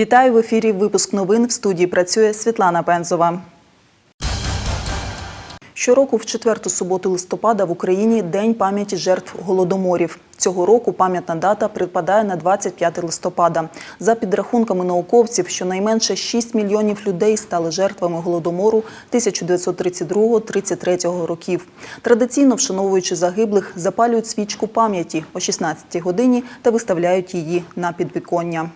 Вітаю в ефірі. Випуск новин в студії працює Світлана Пензова. Щороку в четверту суботу листопада в Україні День пам'яті жертв голодоморів. Цього року пам'ятна дата припадає на 25 листопада. За підрахунками науковців, щонайменше 6 мільйонів людей стали жертвами голодомору 1932-33 років. Традиційно, вшановуючи загиблих, запалюють свічку пам'яті о 16 годині та виставляють її на підвіконня.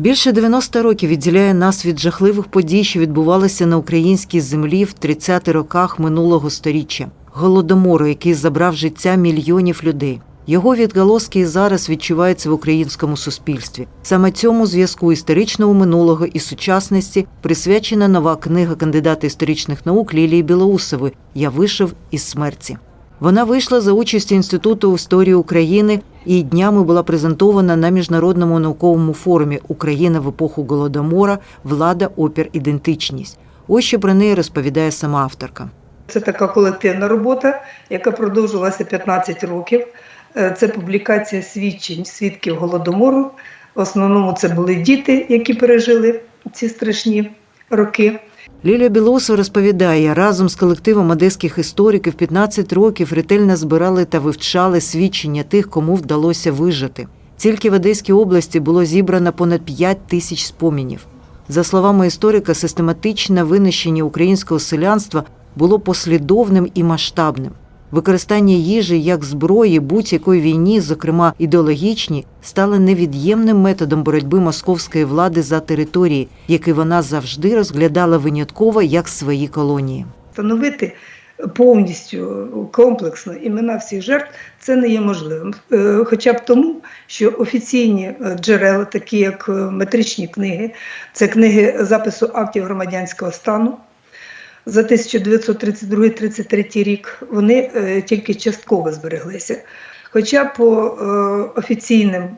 Більше 90 років відділяє нас від жахливих подій, що відбувалися на українській землі в 30-х роках минулого сторіччя. Голодомору, який забрав життя мільйонів людей. Його відголоски і зараз відчуваються в українському суспільстві. Саме цьому зв'язку історичного минулого і сучасності присвячена нова книга кандидата історичних наук Лілії Білоусової Я вийшов із смерті. Вона вийшла за участю Інституту історії України і днями була презентована на міжнародному науковому форумі Україна в епоху Голодомора, влада, опір, ідентичність. Ось що про неї розповідає сама авторка. Це така колективна робота, яка продовжувалася 15 років. Е, Це публікація свідчень свідків голодомору. В основному це були діти, які пережили ці страшні роки. Лілія Білоусова розповідає, разом з колективом одеських істориків 15 років ретельно збирали та вивчали свідчення тих, кому вдалося вижити. Тільки в Одеській області було зібрано понад 5 тисяч спомінів. За словами історика, систематичне винищення українського селянства було послідовним і масштабним. Використання їжі як зброї будь-якої війні, зокрема ідеологічні, стало невід'ємним методом боротьби московської влади за території, які вона завжди розглядала винятково як свої колонії. Встановити повністю комплексно імена всіх жертв це не є можливим. Е, Хоча б тому, що офіційні е, джерела, такі як е, метричні книги, це книги запису актів громадянського стану. За 1932-33 рік вони е, тільки частково збереглися. Хоча по е, офіційним е,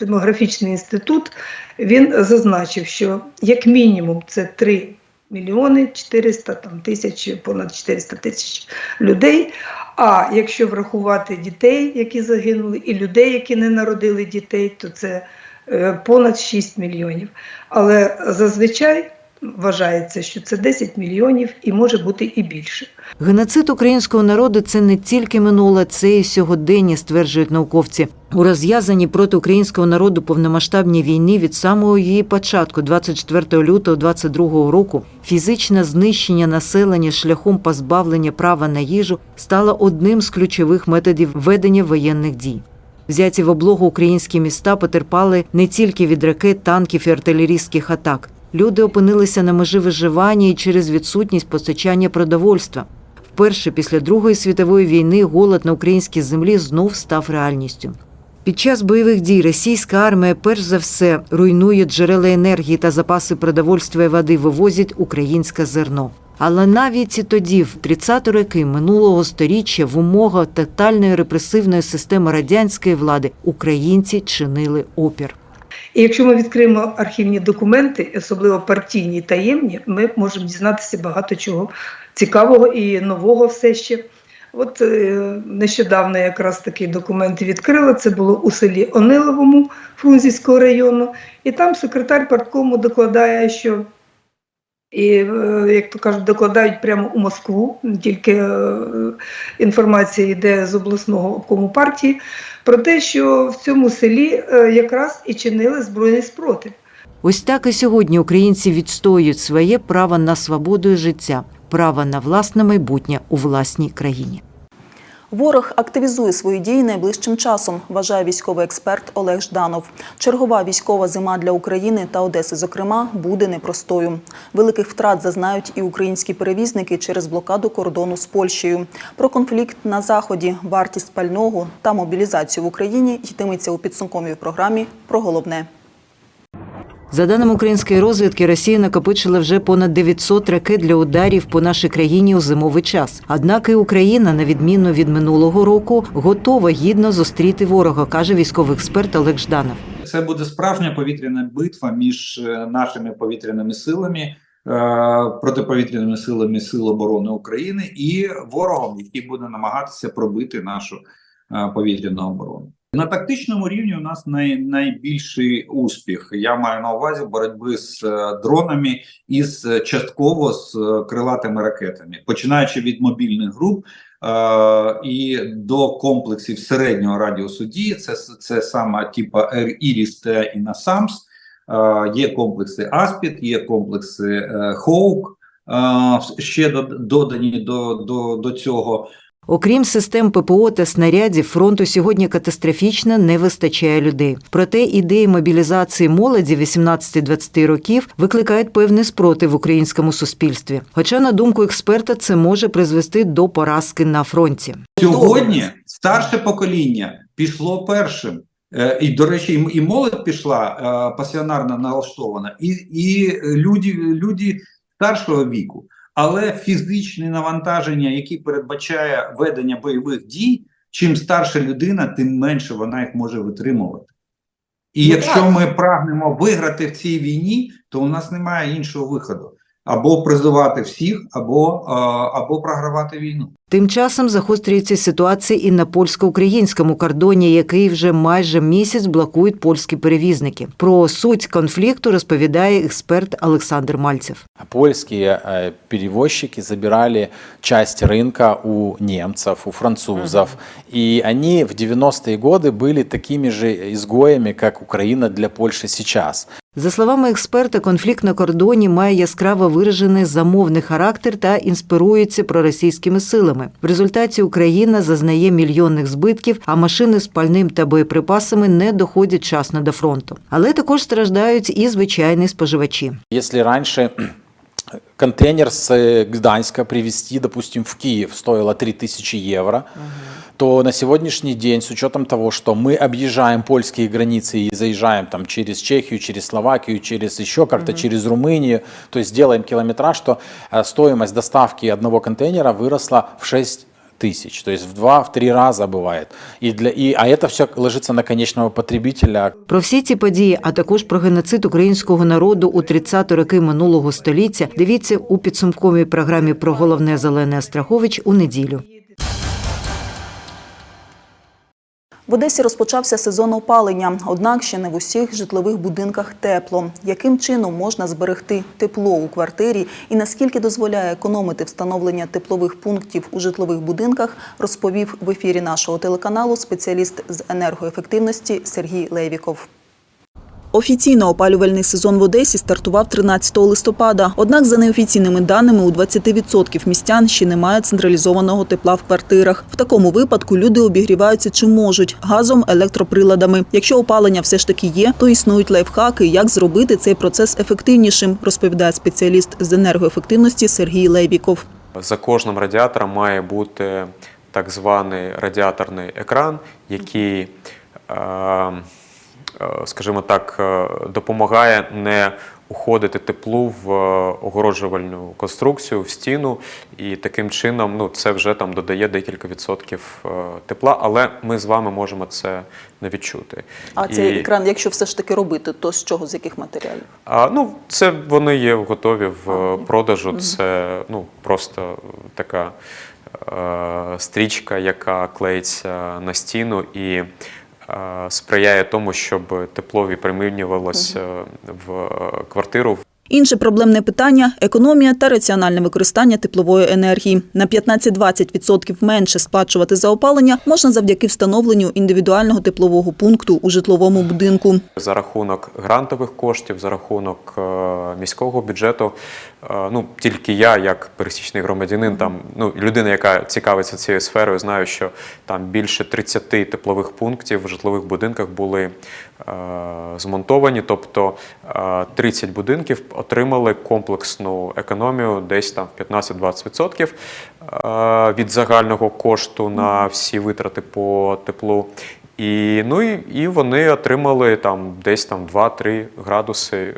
демографічний інститут він зазначив, що як мінімум це 3 мільйони 400 там, тисяч, понад 400 тисяч людей. А якщо врахувати дітей, які загинули, і людей, які не народили дітей, то це понад 6 мільйонів. Але зазвичай вважається, що це 10 мільйонів і може бути і більше. Геноцид українського народу це не тільки минуле, це і сьогодення, стверджують науковці. У розв'язанні проти українського народу повномасштабній війни від самого її початку, 24 лютого 22 року, фізичне знищення населення шляхом позбавлення права на їжу стало одним з ключових методів ведення воєнних дій. Взяті в облогу українські міста потерпали не тільки від ракет, танків і артилерійських атак. Люди опинилися на межі виживання і через відсутність постачання продовольства. Вперше після Другої світової війни голод на українській землі знов став реальністю. Під час бойових дій російська армія перш за все руйнує джерела енергії та запаси продовольства і води, вивозять українське зерно. Але навіть і тоді, в 30 роки минулого сторіччя, в умовах тотальної репресивної системи радянської влади українці чинили опір. І якщо ми відкриємо архівні документи, особливо партійні таємні, ми можемо дізнатися багато чого цікавого і нового все ще. От е, нещодавно якраз такий документ відкрила. Це було у селі Ониловому Фрунзівського району, і там секретар парткому докладає, що і, е, як то кажуть, докладають прямо у Москву, тільки е, інформація йде з обласного обкому партії, про те, що в цьому селі е, якраз і чинили збройний спротив. Ось так і сьогодні українці відстоюють своє право на свободу і життя, право на власне майбутнє у власній країні. Ворог активізує свої дії найближчим часом, вважає військовий експерт Олег Жданов. Чергова військова зима для України та Одеси, зокрема, буде непростою. Великих втрат зазнають і українські перевізники через блокаду кордону з Польщею. Про конфлікт на заході, вартість пального та мобілізацію в Україні йтиметься у підсумковій програмі про головне. За даними української розвідки, Росія накопичила вже понад 900 ракет для ударів по нашій країні у зимовий час. Однак і Україна, на відміну від минулого року, готова гідно зустріти ворога, каже військовий експерт Олег Жданов. Це буде справжня повітряна битва між е, нашими повітряними силами, е, протиповітряними силами Сил оборони України і ворогом, який буде намагатися пробити нашу е, повітряну оборону. На тактичному рівні у нас най, найбільший успіх. Я маю на увазі боротьби з е, дронами і з е, частково з е, крилатими ракетами, починаючи від мобільних груп е, і до комплексів середнього радіусу дії. Це це саме типа Іріс і Насамс. Е, є комплекси Аспід, є комплекси Хоук. е, Ще додані до, до, до цього. Окрім систем ППО та снарядів, фронту сьогодні катастрофічно не вистачає людей. Проте ідеї мобілізації молоді 18-20 років викликають певний спротив в українському суспільстві. Хоча, на думку експерта, це може призвести до поразки на фронті. Сьогодні старше покоління пішло першим. Е, І, до речі, і молодь пішла е, пасіонарно налаштована, і, і люди, люди старшого віку. Але фізичне навантаження, яке передбачає ведення бойових дій, чим старша людина, тим менше вона їх може витримувати. І Ну, якщо так. ми прагнемо виграти в цій війні, то у нас немає іншого виходу: або призивати всіх, або, е, або програвати війну. Тим часом загострюється ситуація і на польсько-українському кордоні, який вже майже місяць блокують польські перевізники. Про суть конфлікту розповідає експерт Олександр Мальцев. Польские э, перевозчики забирали часть рынка у немцев, у французов, и они в 90-е годы были такими же изгоями, как Украина для Польши сейчас. За словами експерта, конфлікт на кордоні має яскраво виражений замовний характер та інспірується проросійськими силами. В результаті Україна зазнає мільйонних збитків, а машини з пальним та боєприпасами не доходять часно до фронту. Але також страждають і звичайні споживачі. Якщо раньше контейнер с э, Гданьска привезти, допустим, в Киев стоило 3000 евро, то на сегодняшний день, с учетом того, что мы объезжаем польские границы и заезжаем там через Чехию, через Словакию, через еще как-то через Румынию, то есть делаем километраж, то э, стоимость доставки одного контейнера выросла в 6 тысяч, то есть в два-в три раза бывает. И для, и, а это все ложится на конечного потребителя, Про всі ці події, а також про геноцид українського народу у 30-ті роки минулого століття, дивіться у підсумковій програмі про головне зелене Астрахович у неділю. В Одесі розпочався сезон опалення, однак ще не в усіх житлових будинках тепло. Яким чином можна зберегти тепло у квартирі і наскільки дозволяє економити встановлення теплових пунктів у житлових будинках, розповів в ефірі нашого телеканалу спеціаліст з енергоефективності Сергій Левіков. Офіційно опалювальний сезон в Одесі стартував 13 листопада. Однак, за неофіційними даними, у 20% містян ще немає централізованого тепла в квартирах. В такому випадку люди обігріваються чи можуть газом, електроприладами. Якщо опалення все ж таки є, то існують лайфхаки, як зробити цей процес ефективнішим, розповідає спеціаліст з енергоефективності Сергій Левіков. За кожним радіатором має бути так званий радіаторний екран, який, е, скажімо так, е, допомагає не уходити теплу в е, огороджувальну конструкцію, в стіну, і таким чином ну, це вже там додає декілька відсотків е, тепла, але ми з вами можемо це не відчути. А цей екран, якщо все ж таки робити, то з чого з яких матеріалів? а, ну, це вони є готові в е, продажу. Це ну, просто така е, стрічка, яка клеїться на стіну і е, сприяє тому, щоб тепло випромінювалося в е, квартиру. Інше проблемне питання економія та раціональне використання теплової енергії. На 15-20% менше сплачувати за опалення можна завдяки встановленню індивідуального теплового пункту у житловому будинку. За рахунок грантових коштів, за рахунок е, міського бюджету. Е, ну, тільки я, як пересічний громадянин, там, ну, людина, яка цікавиться цією сферою, знаю, що там більше 30 теплових пунктів в житлових будинках були е, змонтовані. Тобто е, 30 будинків отримали комплексну економію десь там в 15-20% е, від загального кошту на всі витрати по теплу. І, ну, і, і вони отримали там десь там 2-3 градуси е,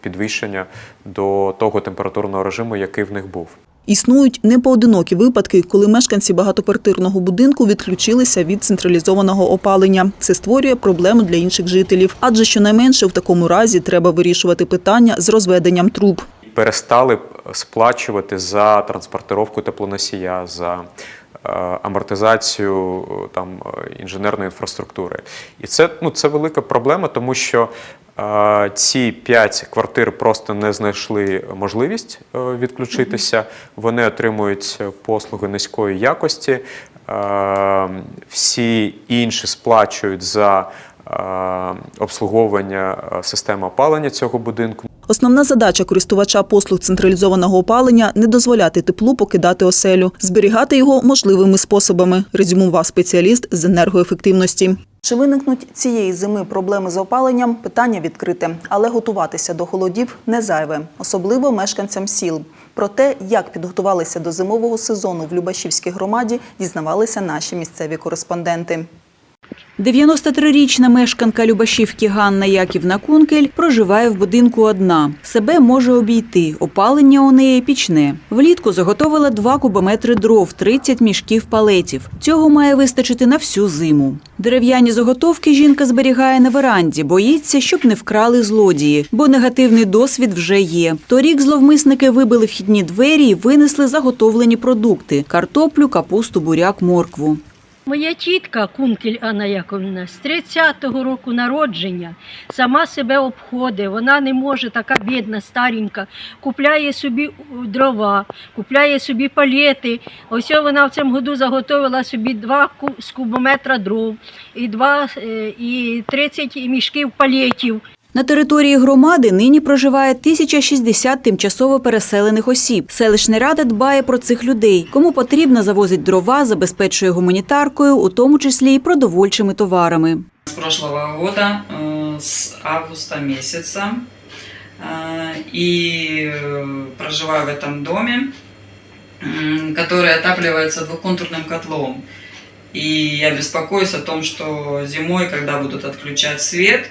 підвищення до того температурного режиму, який в них був. Існують непоодинокі випадки, коли мешканці багатоквартирного будинку відключилися від централізованого опалення. Це створює проблему для інших жителів, адже щонайменше в такому разі треба вирішувати питання з розведенням труб. перестали сплачувати за транспортировку теплоносія, за е, амортизацію е, там, е, інженерної інфраструктури. І це, ну, це велика проблема, тому що ці п'ять квартир просто не знайшли можливість е, відключитися. Вони отримують послуги низької якості. Е, Всі інші сплачують за обслуговування е, системи опалення цього будинку. Основна задача користувача послуг централізованого опалення не дозволяти теплу покидати оселю, зберігати його можливими способами, резюмував спеціаліст з енергоефективності. Чи виникнуть цієї зими проблеми з опаленням? Питання відкрите, але готуватися до холодів не зайве, особливо мешканцям сіл. Про те, як підготувалися до зимового сезону в Любашівській громаді, дізнавалися наші місцеві кореспонденти. 93-річна мешканка Любашівки Ганна Яківна Кункель проживає в будинку одна. Себе може обійти, опалення у неї пічне. Влітку заготовила 2 кубометри дров, 30 мішків палетів. Цього має вистачити на всю зиму. Дерев'яні заготовки жінка зберігає на веранді, боїться, щоб не вкрали злодії, бо негативний досвід вже є. Торік зловмисники вибили вхідні двері і винесли заготовлені продукти: картоплю, капусту, буряк, моркву. Моя тітка Кункель Анна Яковлевна з 30-го року народження сама себе обходить. Вона не може, така бідна, старенька, купляє собі дрова, купляє собі палети. Ось вона в цьому году заготовила собі два з кубометра дров і, два, е, і 30 мішків палетів. На території громади нині проживає 1060 тимчасово переселених осіб. Селищна рада дбає про цих людей. Кому потрібно, завозить дрова, забезпечує гуманітаркою, у тому числі і продовольчими товарами. с прошлого года, э, с августа месяца. Э, И э, проживаю в этом доме, м, который отапливается двухконтурным котлом. И я беспокоюсь о том, что зимой, когда будут отключать свет, м,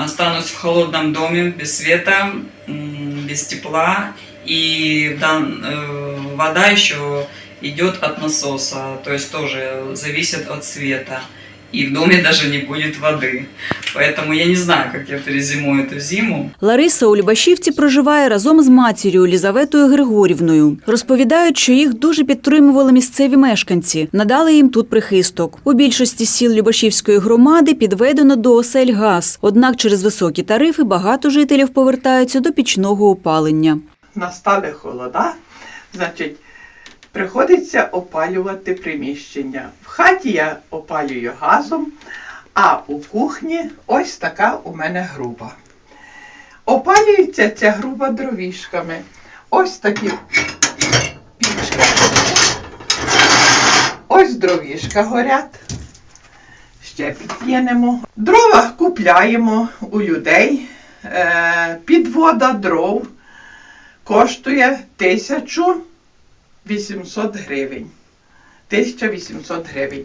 останусь в холодном доме без света, без тепла. И э, вода еще идет от насоса, то есть тоже зависит от света. И в доме даже не будет воды. Поэтому я не знаю, как я перезимую эту зиму. Лариса у Любашівці проживає разом з матір'ю Лізаветою Григорівною. Розповідають, що їх дуже підтримували місцеві мешканці, надали їм тут прихисток. У більшості сіл Любашівської громади підведено до осель газ. Однак через високі тарифи багато жителів повертаються до пічного опалення. настали холода, значить, приходиться опалювати приміщення. В хаті я опалюю газом, а у кухні ось така у мене груба. Опалюється ця груба дровішками. Ось такі пічка. Ось дровішка горять. Ще під'єнемо. Дрова купляємо у людей. Е, Підвода дров коштує 1800 гривень. 1800 гривень.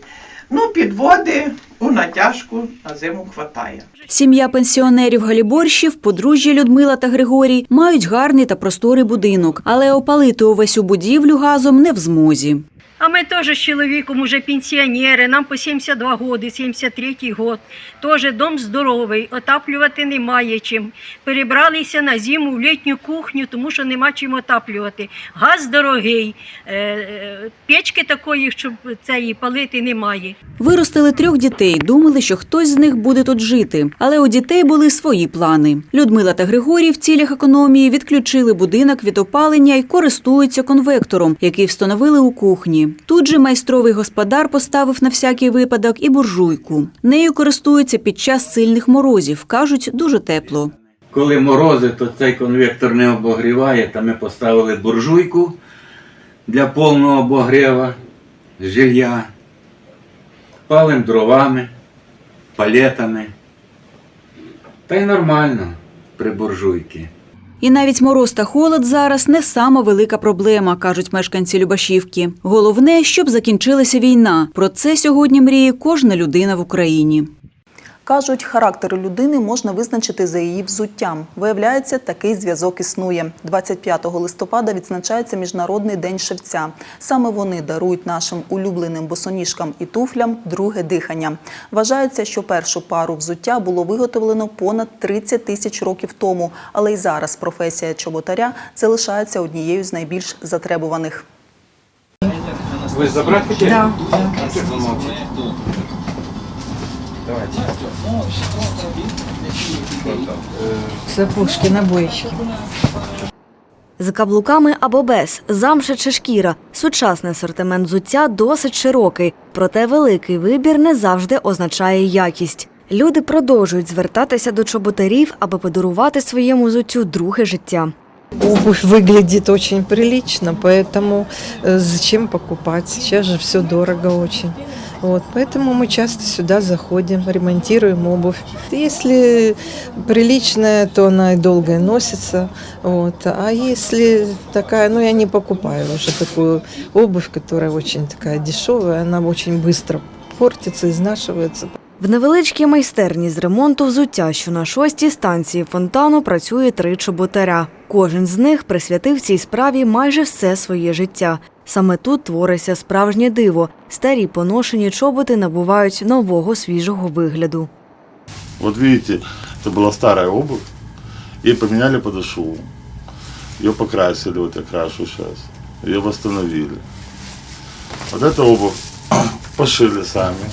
Ну, підводи у натяжку на зиму хватає. Сім'я пенсіонерів Галіборщів, подружжя Людмила та Григорій, мають гарний та просторий будинок, але опалити увесь у будівлю газом не в змозі. А ми теж з чоловіком уже пенсіонери, нам по 72 роки, 73 год. Теж дом здоровий, отаплювати немає чим. Перебралися на зиму в літню кухню, тому що нема чим отаплювати. Газ дорогий, е, е, печки такої, щоб цієї палити немає. Виростили трьох дітей, думали, що хтось з них буде тут жити. Але у дітей були свої плани. Людмила та Григорій в цілях економії відключили будинок від опалення і користуються конвектором, який встановили у кухні. Тут же майстровий господар поставив на всякий випадок і буржуйку. Нею користуються під час сильних морозів. кажуть, дуже тепло. Коли морози, то цей конвектор не обогріває, та ми поставили буржуйку для повного обогріва жилья, палим дровами, палетами. Та й нормально при буржуйці. І навіть мороз та холод зараз не сама велика проблема, кажуть мешканці Любашівки. Головне, щоб закінчилася війна. Про це сьогодні мріє кожна людина в Україні. Кажуть, характер людини можна визначити за її взуттям. Виявляється, такий зв'язок існує. 25 листопада відзначається Міжнародний день шевця. Саме вони дарують нашим улюбленим босоніжкам і туфлям друге дихання. Вважається, що першу пару взуття було виготовлено понад 30 тисяч років тому, але й зараз професія чоботаря залишається однією з найбільш затребуваних. Ви забрати хотіли? Да. Давайте. Сапожки, набоїчки. З каблуками або без, замша чи шкіра. Сучасний асортимент взуття досить широкий, проте великий вибір не завжди означає якість. Люди продовжують звертатися до чоботарів, аби подарувати своєму взуттю друге життя. Обувь выглядит очень прилично, поэтому э, зачем покупать? Сейчас же все дорого очень. Вот, поэтому мы часто сюда заходим, ремонтируем обувь. Если приличная, то она и долго и носится. Вот. А если такая, ну я не покупаю уже такую обувь, которая очень такая дешевая, она очень быстро портится, изнашивается. В невеличкій майстерні з ремонту взуття, що на шостій станції фонтану працює три чоботаря. Кожен з них присвятив цій справі майже все своє життя. Саме тут твориться справжнє диво. Старі поношені чоботи набувають нового свіжого вигляду. Вот видите, это была старая обувь. Ей поменяли подошву. Ее покрасили, вот я крашу сейчас. Ее восстановили. Вот эту обувь пошили сами.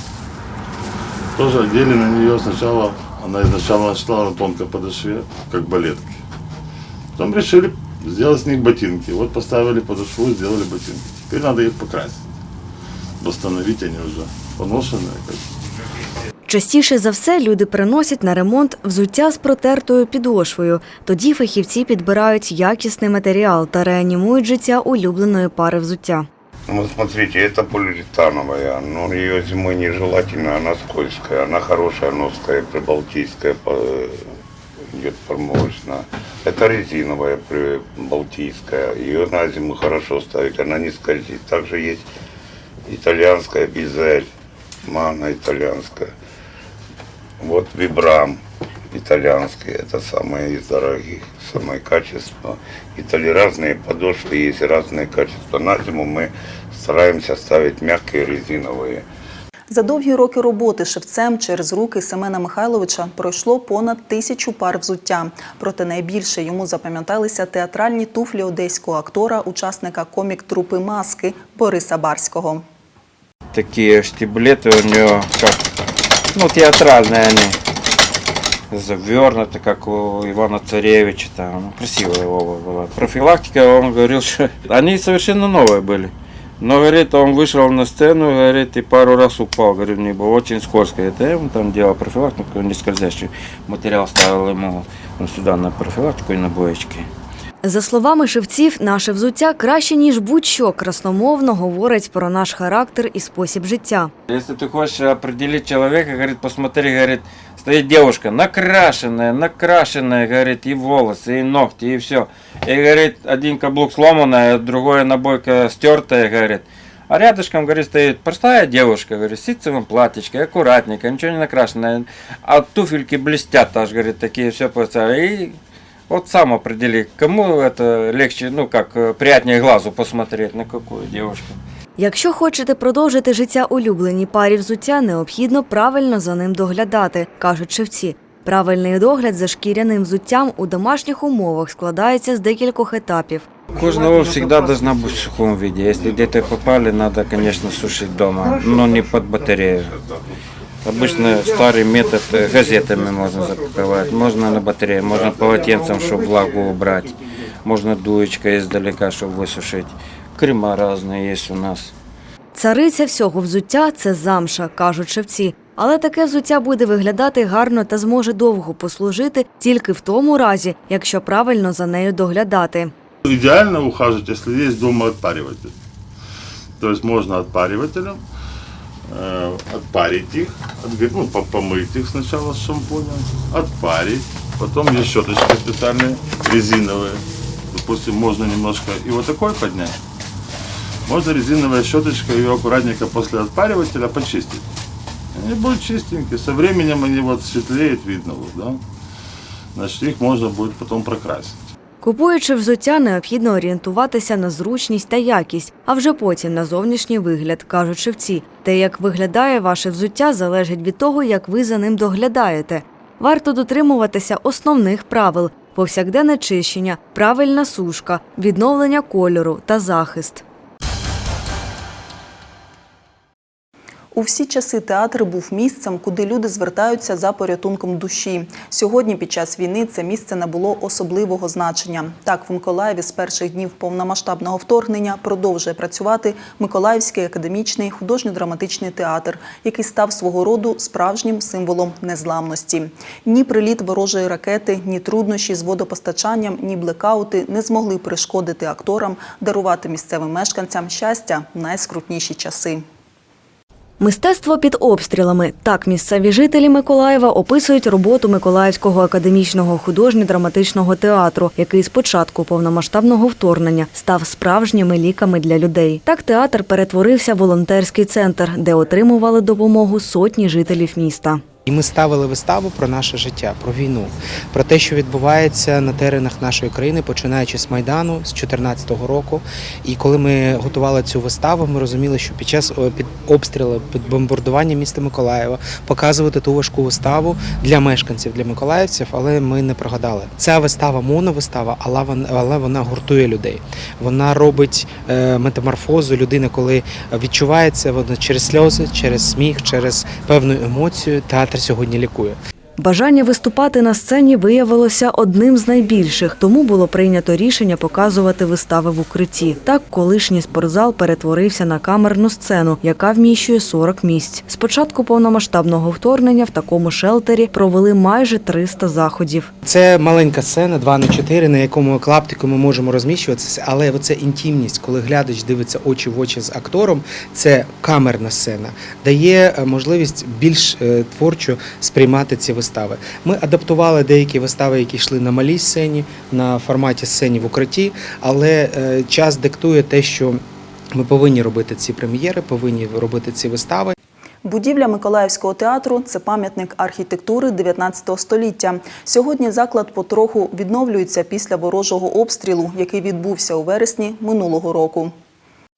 Тоже одели на нее сначала, она изначально начала на тонкой подошве, как балетки. Потом решили сделать с них ботинки. Вот поставили подошву, сделали ботинки. Теперь надо их покрасить. Восстановить они уже поношенные. Как Частіше за все люди приносять на ремонт взуття з протертою підошвою. Тоді фахівці підбирають якісний матеріал та реанімують життя улюбленої пари взуття. Ну, смотрите, это полиуретановая, но ее зимой нежелательно, она скользкая, она хорошая, ноская, прибалтийская, идет промывочная. Это резиновая, прибалтийская, ее на зиму хорошо ставить, она не скользит. Также есть итальянская бизель, мана итальянская. Вот вибрам итальянский, это самое из дорогих, самое качество. Итали разные подошвы, есть разные качества. На зиму мы стараемся ставить мягкие резиновые. За довгі роки роботи шевцем через руки Семена Михайловича пройшло понад тисячу пар взуття. Проте найбільше йому запам'яталися театральні туфлі одеського актора, учасника комік-трупи Маски Бориса Барського. Такие штиблеты у него, как, ну, театральные они. Завернуты, как у Ивана Царевича. Там. Ну, красивая обувь была. Профилактика, он говорил, что они совершенно новые были. Но, говорит, он вышел на сцену, говорит, и пару раз упал. Говорю, мне было очень скользко. Это я ему там делал профилактику, не скользящий материал ставил ему ну, сюда на профилактику и на боечки. За словами шевців, наше взуття краще ніж будь-що красномовно говорить про наш характер і спосіб життя. Если ты хочешь определить человека, говорит, посмотри, говорит, стоит девушка накрашенная, накрашенная, говорит, и волосы, и ногти, и все. И, говорит, один каблук сломанный, а другое набойка стертая, говорит. А рядышком, говорит, стоит простая девушка, говорит, в ситцевом платьечке, аккуратненько, ничего не накрашенная. А туфельки блестят аж, говорит, такие все И вот сам определи, кому это легче, ну как, э, приятнее глазу посмотреть, на какую девушку. Якщо хочете продовжити життя улюбленій парі взуття, необхідно правильно за ним доглядати, кажуть шевці. Правильний догляд за шкіряним взуттям у домашніх умовах складається з декількох етапів. Кожного всегда должна быть в сухом виде. Если где-то попали, надо, конечно, сушить дома, но не под батарею. Обычно старый метод э, газетами можно запаковать, можно на батарее, можно полотенцем, чтобы влагу убрать, можно дуечкой издалека, чтобы высушить. Крема разные есть у нас. Цариця всього взуття це замша, кажуть шевці. Але таке взуття буде виглядати гарно та зможе довго послужити тільки в тому разі, якщо правильно за нею доглядати. Идеально ухаживать, если есть дома отпариватель. То есть можно отпаривателем э, отпарить их, отго- ну, по- помыть их сначала с шампунем, отпарить, потом есть щеточки специальные, резиновые. Допустим, можно немножко и вот такой поднять. Можно резиновая щеточка ее аккуратненько после отпаривателя почистить. Они будут чистенькие. Со временем они вот светлеют, видно вот, да. Значит, их можно будет потом прокрасить. Купуючи взуття, необхідно орієнтуватися на зручність та якість, а вже потім на зовнішній вигляд, кажуть шевці. Те, як виглядає ваше взуття, залежить від того, як ви за ним доглядаєте. Варто дотримуватися основних правил: повсякденне чищення, правильна сушка, відновлення кольору та захист. У всі часи театр був місцем, куди люди звертаються за порятунком душі. Сьогодні, під час війни, це місце набуло особливого значення. Так, в Миколаєві з перших днів повномасштабного вторгнення продовжує працювати Миколаївський академічний художньо-драматичний театр, який став свого роду справжнім символом незламності. Ні приліт ворожої ракети, ні труднощі з водопостачанням, ні блекаути не змогли перешкодити акторам дарувати місцевим мешканцям щастя в найскрутніші часи. Мистецтво під обстрілами. Так місцеві жителі Миколаєва описують роботу Миколаївського академічного художньо-драматичного театру, який з початку повномасштабного вторгнення став справжніми ліками для людей. Так театр перетворився в волонтерський центр, де отримували допомогу сотні жителів міста. І ми ставили виставу про наше життя, про війну, про те, що відбувається на теренах нашої країни, починаючи з Майдану з 2014 року. І коли ми готували цю виставу, ми розуміли, що під час під обстрілу, під бомбардування міста Миколаєва показувати ту важку виставу для мешканців, для миколаївців, але ми не прогадали. Ця вистава моновистава, але вона, але вона гуртує людей. Вона робить е, метаморфозу людини, коли відчувається вона через сльози, через сміх, через певну емоцію. Театр сьогодні лікує. Бажання виступати на сцені виявилося одним з найбільших, тому було прийнято рішення показувати вистави в укритті. Так, колишній спортзал перетворився на камерну сцену, яка вміщує 40 місць. З початку повномасштабного вторгнення в такому шелтері провели майже 300 заходів. Це маленька сцена, 2 на 4, на якому клаптику ми можемо розміщуватися, але оце інтимність, коли глядач дивиться очі в очі з актором, це камерна сцена, дає е, можливість більш е, творчо сприймати ці вистави. Ми адаптували деякі вистави, які йшли на малій сцені, на форматі сцені в укритті, але е, час диктує те, що ми повинні робити ці прем'єри, повинні робити ці вистави. Будівля Миколаївського театру це пам'ятник архітектури 19 століття. Сьогодні заклад потроху відновлюється після ворожого обстрілу, який відбувся у вересні минулого року.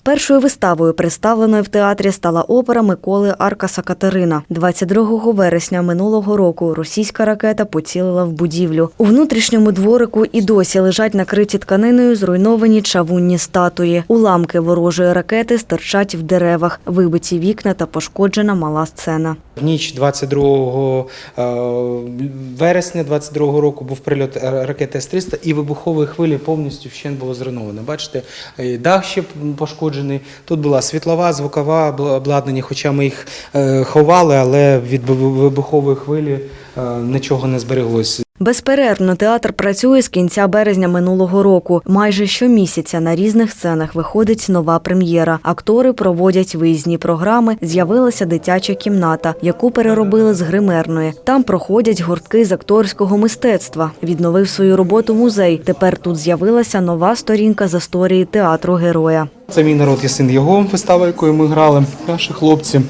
Першою виставою, представленою в театрі, стала опера Миколи Аркаса Катерина. 22 вересня минулого року російська ракета поцілила в будівлю. У внутрішньому дворику і досі лежать накриті тканиною зруйновані чавунні статуї. Уламки ворожої ракети стирчать в деревах, вибиті вікна та пошкоджена мала сцена. В ніч 22 е, вересня 22 року був прильот е, ракети С-300 і вибухової хвилі повністю вщент було зруйновано. Бачите, дах ще пошкоджений. Тут була світлова, звукова обладнання, хоча ми їх е, ховали, але від вибухової хвилі нічого не збереглось. Безперервно театр працює з кінця березня минулого року. Майже щомісяця на різних сценах виходить нова прем'єра. Актори проводять виїзні програми. З'явилася дитяча кімната, яку переробили з гримерної. Там проходять гуртки з акторського мистецтва. Відновив свою роботу музей. Тепер тут з'явилася нова сторінка з історії театру героя. Це мій народ, я син його вистава, якою ми грали. Наші хлопці.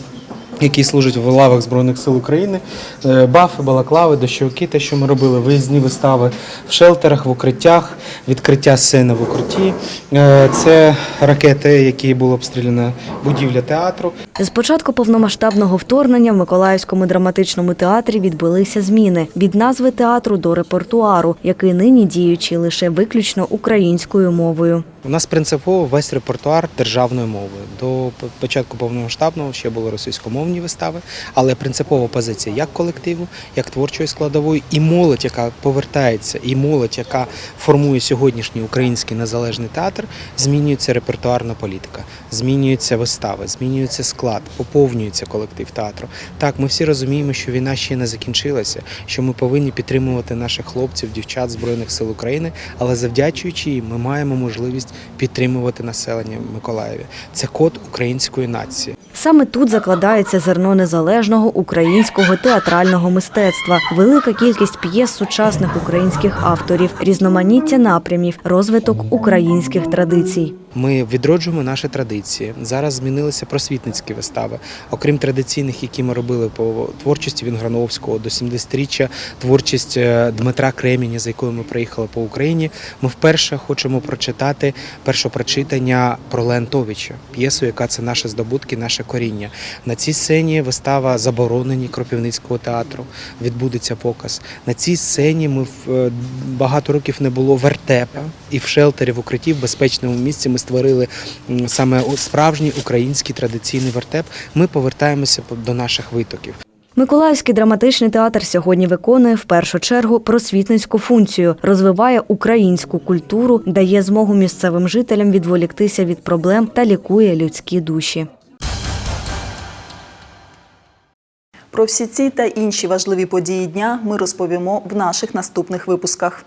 Які служать в лавах Збройних сил України, Е, бафи, балаклави, дощовики, те, що ми робили, виїзні вистави в шелтерах, в укриттях, відкриття сцени в укритті. Е, Це ракети, які була обстріляна будівля театру. З початку повномасштабного вторгнення в Миколаївському драматичному театрі відбулися зміни від назви театру до репертуару, який нині діючий лише виключно українською мовою. У нас принципово весь репертуар державною мовою. До початку повномасштабного ще було були російськомовні вистави, але принципова позиція як колективу, як творчої складової, і молодь, яка повертається, і молодь, яка формує сьогоднішній український незалежний театр, змінюється репертуарна політика, змінюються вистави, змінюється склад, поповнюється колектив театру. Так, ми всі розуміємо, що війна ще не закінчилася, що ми повинні підтримувати наших хлопців, дівчат Збройних сил України, але завдячуючи їм, ми маємо можливість підтримувати населення в Миколаєві. Це код української нації. Саме тут закладається зерно незалежного українського театрального мистецтва, велика кількість п'єс сучасних українських авторів, різноманіття напрямів, розвиток українських традицій. Ми відроджуємо наші традиції. Зараз змінилися просвітницькі вистави. Окрім традиційних, які ми робили по творчості Вінграновського до 70-річчя, творчість е, Дмитра Креміні, за якою ми приїхали по Україні. Ми вперше хочемо прочитати першопрочитання про Леонтовича, п'єсу, яка це наші здобутки, наше коріння. На цій сцені вистава заборонені Кропивницького театру. Відбудеться показ. На цій сцені ми в- е, багато років не було вертепа, і в шелтері в укритті в безпечному місці ми створили саме справжній український традиційний вертеп. Ми повертаємося до наших витоків. Миколаївський драматичний театр сьогодні виконує в першу чергу просвітницьку функцію, розвиває українську культуру, дає змогу місцевим жителям відволіктися від проблем та лікує людські душі. Про всі ці та інші важливі події дня ми розповімо в наших наступних випусках.